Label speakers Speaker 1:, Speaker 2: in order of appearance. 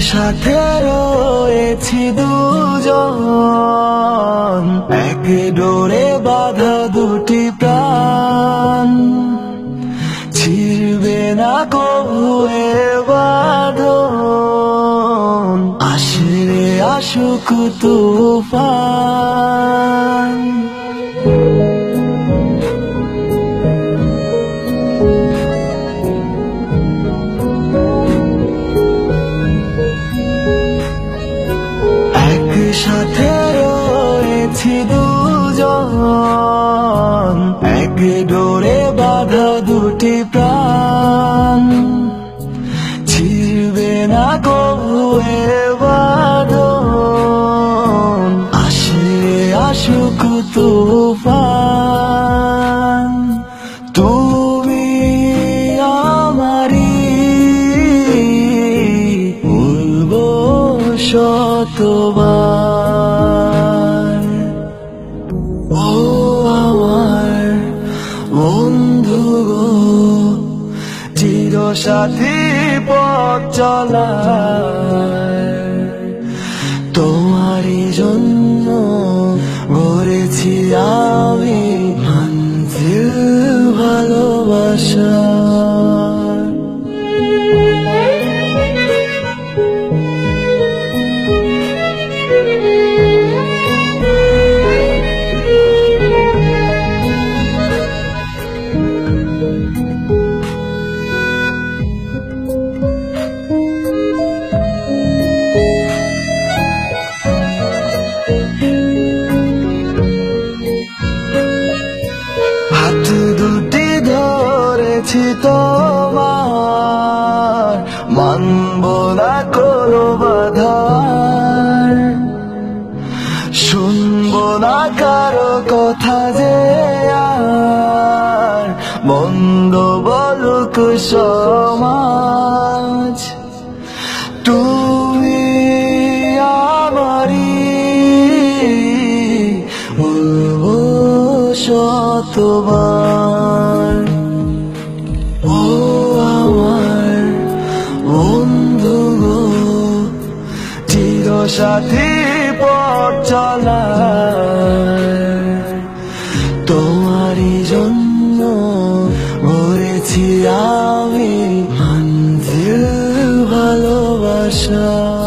Speaker 1: সাথে রয়েছি দুজন। এক ডোরে বাধা দুটি প্রাণ। ছিড়বে না কবুয়ে বাঁধন। আসরে আসুক তুফান। দুজন, এক ডোরে বাধা দুটি প্রাণ। ছিড়বে না বাঁধন আসরে আসুক তুফান। তুমি আমারি বলব শতবার বন্ধু চির সাথী পথ চলা তোমারই জন্য গড়েছি আমি ভালোবাসা। ধরেছি তোমার, মানব না করো বাধার। শুনব না কারও কথা যে আর, মন্দ বলুক সমাজ। তুমি আমারি বলব শতবার বন্ধু চির সাথী পথ চলা তোমারই জন্য গড়েছি আমি মঞ্জিল ভালোবাসা।